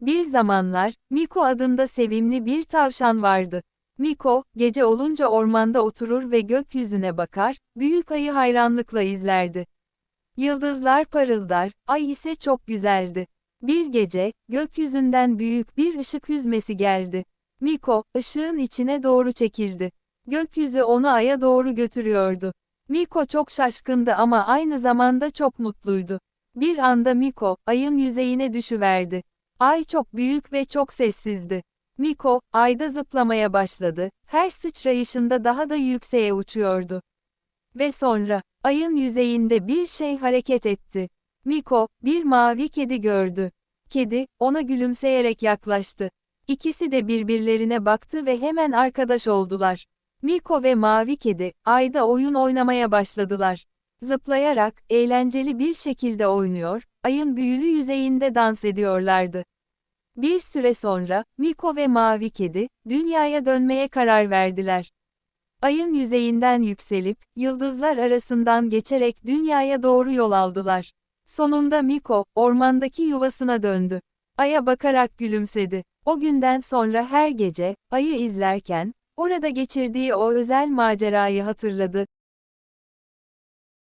Bir zamanlar, Miko adında sevimli bir tavşan vardı. Miko, gece olunca ormanda oturur ve gökyüzüne bakar, büyük ayı hayranlıkla izlerdi. Yıldızlar parıldar, ay ise çok güzeldi. Bir gece, gökyüzünden büyük bir ışık hüzmesi geldi. Miko, ışığın içine doğru çekildi. Gökyüzü onu aya doğru götürüyordu. Miko çok şaşkındı ama aynı zamanda çok mutluydu. Bir anda Miko, ayın yüzeyine düşüverdi. Ay çok büyük ve çok sessizdi. Miko, ayda zıplamaya başladı, her sıçrayışında daha da yükseğe uçuyordu. Ve sonra, ayın yüzeyinde bir şey hareket etti. Miko, bir mavi kedi gördü. Kedi, ona gülümseyerek yaklaştı. İkisi de birbirlerine baktı ve hemen arkadaş oldular. Miko ve Mavi Kedi, ayda oyun oynamaya başladılar. Zıplayarak, eğlenceli bir şekilde oynuyor, ayın büyülü yüzeyinde dans ediyorlardı. Bir süre sonra, Miko ve Mavi Kedi, dünyaya dönmeye karar verdiler. Ayın yüzeyinden yükselip, yıldızlar arasından geçerek dünyaya doğru yol aldılar. Sonunda Miko, ormandaki yuvasına döndü. Ay'a bakarak gülümsedi. O günden sonra her gece, ayı izlerken, orada geçirdiği o özel macerayı hatırladı.